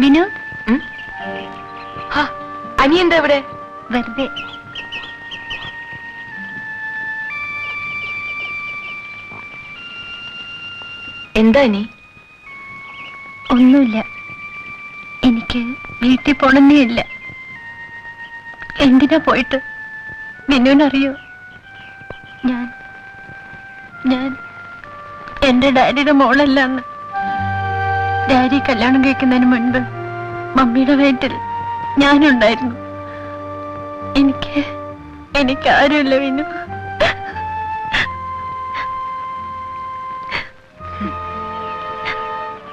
വിനു ഉം? ഹാ, അനിയന്താ ഇവിടെ? വെറുതെ. എന്താ അനി? ഒന്നുമില്ല. എനിക്ക് വീട്ടിൽ പോണമെന്നേ എന്തിനാ പോയിട്ട്? വിനുവിനറിയോ ഞാൻ ഞാൻ എന്റെ ഡാഡിയുടെ മോളല്ലാന്ന്. ഡാഡി കല്യാണം കഴിക്കുന്നതിന് മുൻപ് മമ്മിയുടെ വീട്ടിൽ ഞാനുണ്ടായിരുന്നു. എനിക്ക് എനിക്ക് ആരുമില്ല വിനു.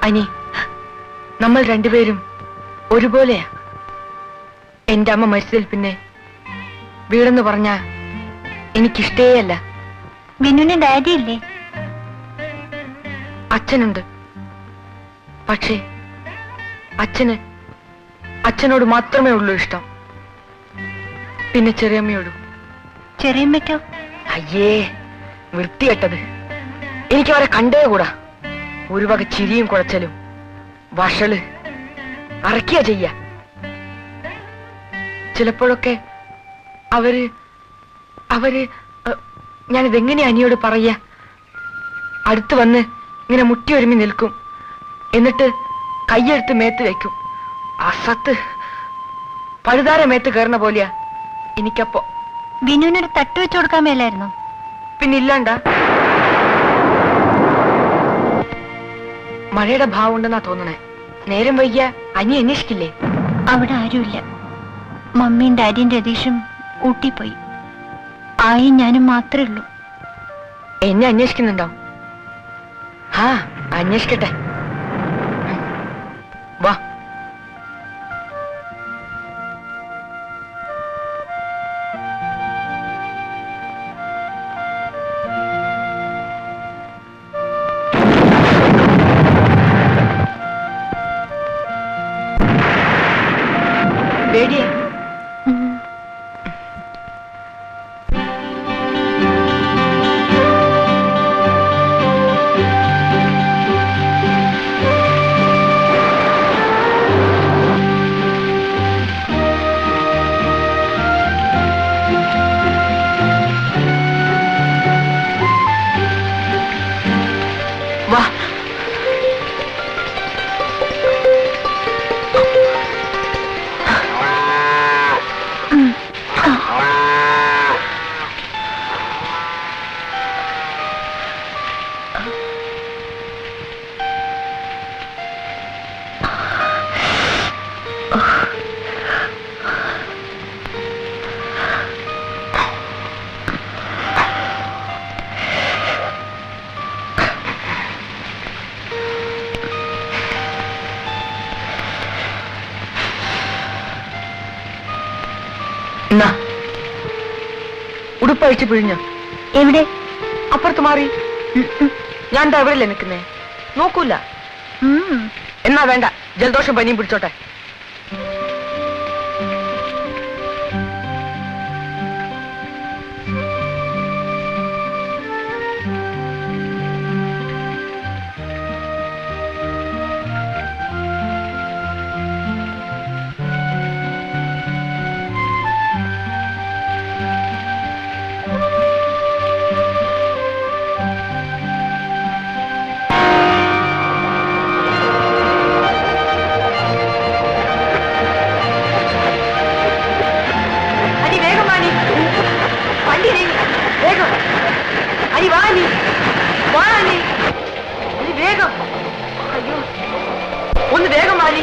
അനി നമ്മൾ രണ്ടുപേരും ഒരുപോലെയാ. എന്റെ അമ്മ മരിച്ചതിൽ പിന്നെ വീടെന്ന് പറഞ്ഞ എനിക്കിഷ്ടേയല്ല. വിനുവിന് ഡാഡി ഇല്ലേ അച്ഛനുണ്ട്. പക്ഷേ അച്ഛന് അച്ഛനോട് മാത്രമേ ഉള്ളൂ ഇഷ്ടം. പിന്നെ ചെറിയമ്മയോടും. ചെറിയമ്മയ്ക്കോ? അയ്യേ വൃത്തികെട്ടത്. എനിക്ക് അവരെ കണ്ടേ കൂടാ. ഒരു വക ചിരിയും കുഴച്ചലും. വഷൾ. അറക്കിയ ചെയ്യ. ചിലപ്പോഴൊക്കെ അവർ അവർ ഞാനിതെങ്ങനെ അനിയോട് പറയ? അടുത്ത് വന്ന് ഇങ്ങനെ മുട്ടി ഒരുമി നിൽക്കും. എന്നിട്ട് കയ്യെടുത്ത് മേത്ത് വെക്കും. അസത്ത് പഴുതാര മേത്ത് കയറുന്ന പോലെയാ. എനിക്കപ്പോ വിനുവിനൊരു തട്ട് വെച്ച് കൊടുക്കാൻ മേലായിരുന്നു? പിന്നില്ലാണ്ട മഴയുടെ ഭാവം ഉണ്ടെന്നാ തോന്നണേ. നേരം വൈകിയ അനി അന്വേഷിക്കില്ലേ? അവിടെ ആരുമില്ല. മമ്മിയും ഡാഡിയും രതീഷും ഊട്ടിപ്പോയി. ആയും ഞാനും മാത്രമേ ഉള്ളൂ. എന്നെ അന്വേഷിക്കുന്നുണ്ടോ? ആ അന്വേഷിക്കട്ടെ. പേടിയാ എന്നാ. ഉടുപ്പഴിച്ച് പിഴിഞ്ഞ. എവിടെ? അപ്പുറത്ത് മാറി. ഞാൻ എന്താ എവിടെയല്ലേ നിൽക്കുന്നേ? നോക്കൂല. എന്നാ വേണ്ട ജലദോഷം പനിയും പിടിച്ചോട്ടെ. വേഗം. അയ്യോ ഒന്ന് വേഗം മാറി.